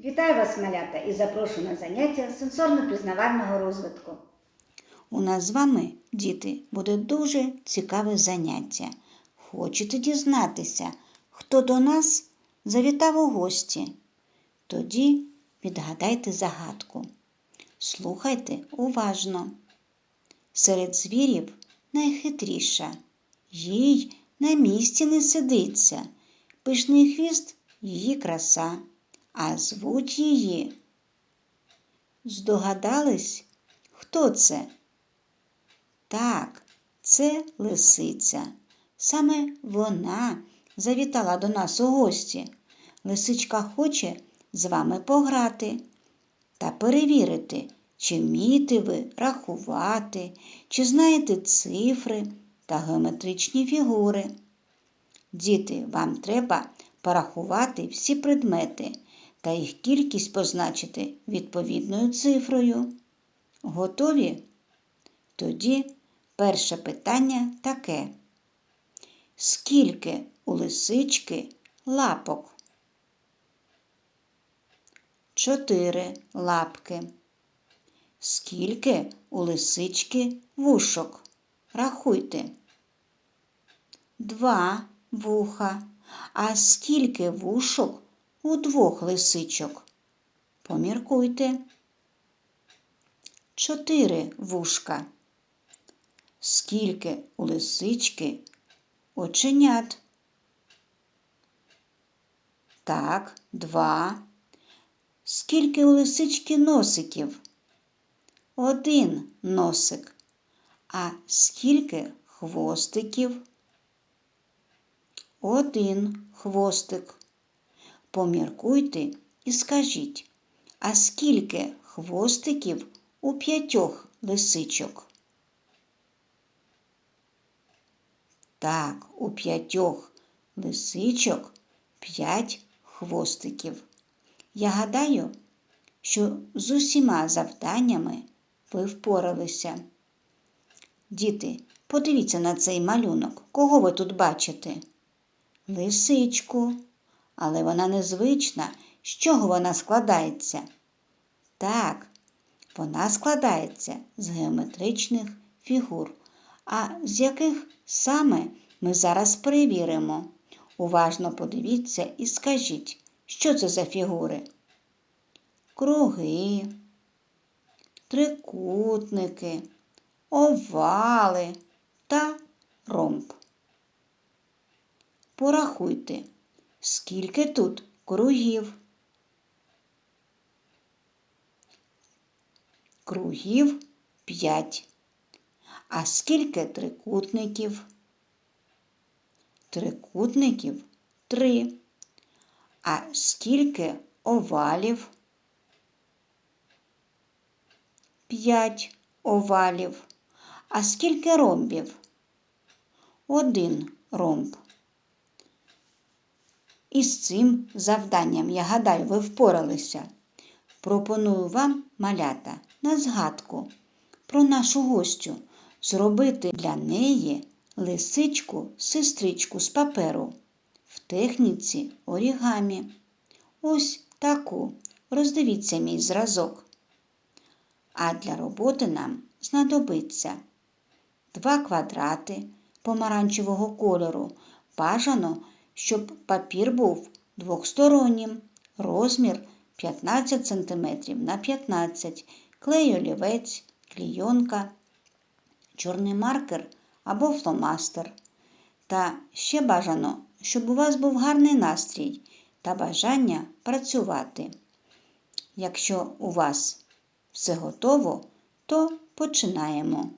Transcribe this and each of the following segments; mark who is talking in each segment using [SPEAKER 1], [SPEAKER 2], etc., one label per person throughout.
[SPEAKER 1] Вітаю вас, малята, і запрошую на заняття сенсорно-пізнавального розвитку.
[SPEAKER 2] У нас з вами, діти, буде дуже цікаве заняття. Хочете дізнатися, хто до нас завітав у гості? Тоді відгадайте загадку. Слухайте уважно. Серед звірів найхитріша, їй на місці не сидиться, пишний хвіст її краса, а звуть її. Здогадались, хто це? Так, це лисиця. Саме вона завітала до нас у гості. Лисичка хоче з вами пограти та перевірити, чи вмієте ви рахувати, чи знаєте цифри та геометричні фігури. Діти, вам треба порахувати всі предмети та їх кількість позначити відповідною цифрою. Готові? Тоді перше питання таке. Скільки у лисички лапок? Чотири лапки. Скільки у лисички вушок? Рахуйте. Два вуха. А скільки вушок у двох лисичок? Поміркуйте. Чотири вушка. Скільки у лисички оченят? Так, два. Скільки у лисички носиків? Один носик. А скільки хвостиків? Один хвостик. Поміркуйте і скажіть, а скільки хвостиків у п'ятьох лисичок? Так, у п'ятьох лисичок п'ять хвостиків. Я гадаю, що з усіма завданнями ви впоралися. Діти, подивіться на цей малюнок. Кого ви тут бачите? Лисичку. Але вона незвична. З чого вона складається? Так, вона складається з геометричних фігур. А з яких саме ми зараз перевіримо? Уважно подивіться і скажіть, що це за фігури? Круги, трикутники, овали та ромб. Порахуйте, скільки тут кругів. Кругів п'ять. А скільки трикутників? Трикутників три. А скільки овалів? П'ять овалів. А скільки ромбів? Один ромб. І з цим завданням, я гадаю, ви впоралися. Пропоную вам, малята, на згадку про нашу гостю зробити для неї лисичку сестричку з паперу в техніці орігамі. Ось таку. Роздивіться мій зразок. А для роботи нам знадобиться два квадрати помаранчевого кольору. Бажано, щоб папір був двохстороннім, розмір 15 см на 15 клей олівець, клійонка, чорний маркер або фломастер. Та ще бажано, щоб у вас був гарний настрій та бажання працювати. Якщо у вас все готово, то починаємо.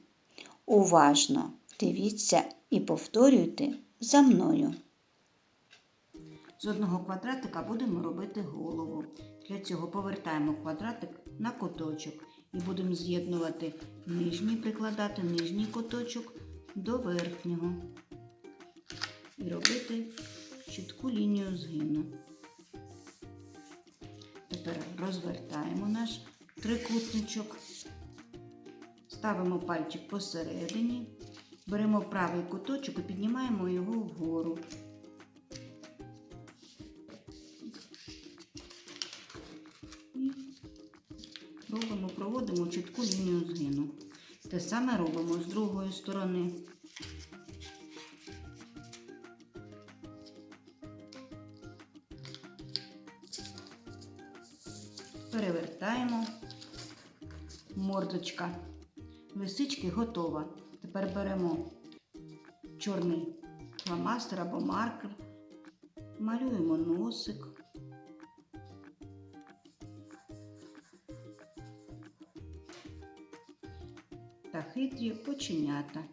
[SPEAKER 2] Уважно дивіться і повторюйте за мною. З одного квадратика будемо робити голову. Для цього повертаємо квадратик на куточок і будемо з'єднувати нижній, прикладати нижній куточок до верхнього. І робити чітку лінію згину. Тепер розвертаємо наш трикутничок, ставимо пальчик посередині, беремо правий куточок і піднімаємо його вгору. Робимо, проводимо чітку лінію згину. Те саме робимо з другої сторони. Перевертаємо. Мордочка лисички готова. Тепер беремо чорний фломастер або маркер, малюємо носик. Та хитрі оченята.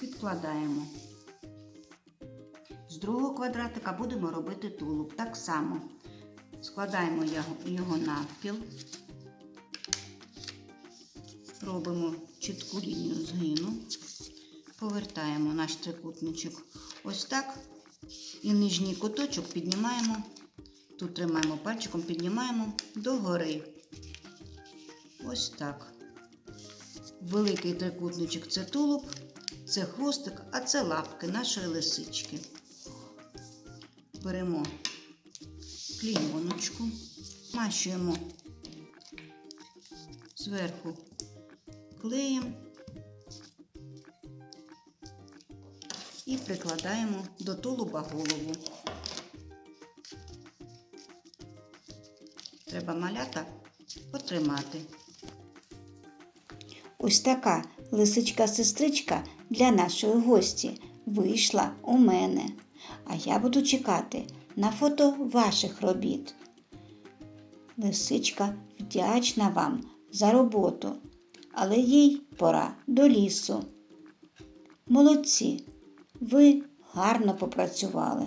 [SPEAKER 2] Підкладаємо. З другого квадратика будемо робити тулуб. Так само складаємо його навпіл. Робимо чітку лінію згину, повертаємо наш трикутничок ось так. І нижній куточок піднімаємо, тут тримаємо пальчиком, піднімаємо догори. Ось так. Великий трикутничок це тулуб, це хвостик, а це лапки нашої лисички. Беремо клійоночку, мащуємо зверху клеєм і прикладаємо до тулуба голову. Треба малята потримати.
[SPEAKER 1] Ось така лисичка-сестричка для нашої гості вийшла у мене. А я буду чекати на фото ваших робіт. Лисичка вдячна вам за роботу, але їй пора до лісу. Молодці, ви гарно попрацювали.